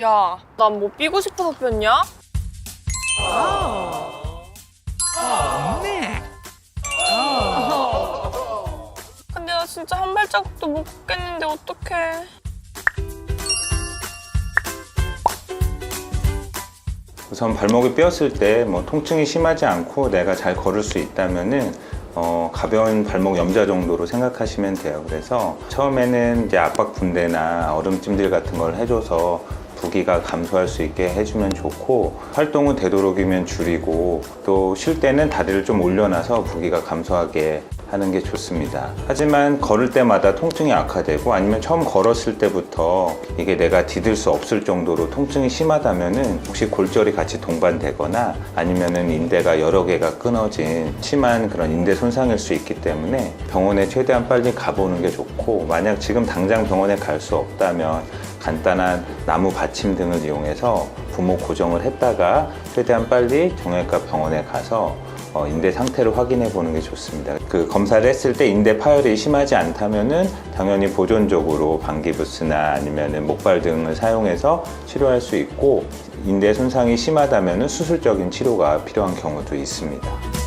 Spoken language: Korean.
야, 난 뭐 삐고 싶어서 뺐냐? 근데 나 진짜 한 발자국도 못 걷겠는데 어떡해. 우선 발목이 삐었을 때 뭐 통증이 심하지 않고 내가 잘 걸을 수 있다면은 어, 가벼운 발목 염좌 정도로 생각하시면 돼요. 그래서 처음에는 이제 압박 분대나 얼음찜질 같은 걸 해줘서 부기가 감소할 수 있게 해주면 좋고 활동은 되도록이면 줄이고 또 쉴 때는 다리를 좀 올려놔서 부기가 감소하게 하는 게 좋습니다. 하지만 걸을 때마다 통증이 악화되고 아니면 처음 걸었을 때부터 이게 내가 디딜 수 없을 정도로 통증이 심하다면은 혹시 골절이 같이 동반되거나 아니면은 인대가 여러 개가 끊어진 심한 그런 인대 손상일 수 있기 때문에 병원에 최대한 빨리 가보는 게 좋고 만약 지금 당장 병원에 갈 수 없다면 간단한 나무 받침 등을 이용해서 부목 고정을 했다가 최대한 빨리 정형외과 병원에 가서 어, 인대 상태를 확인해 보는 게 좋습니다. 그 검사를 했을 때 인대 파열이 심하지 않다면은 당연히 보존적으로 방기부스나 아니면은 목발 등을 사용해서 치료할 수 있고 인대 손상이 심하다면은 수술적인 치료가 필요한 경우도 있습니다.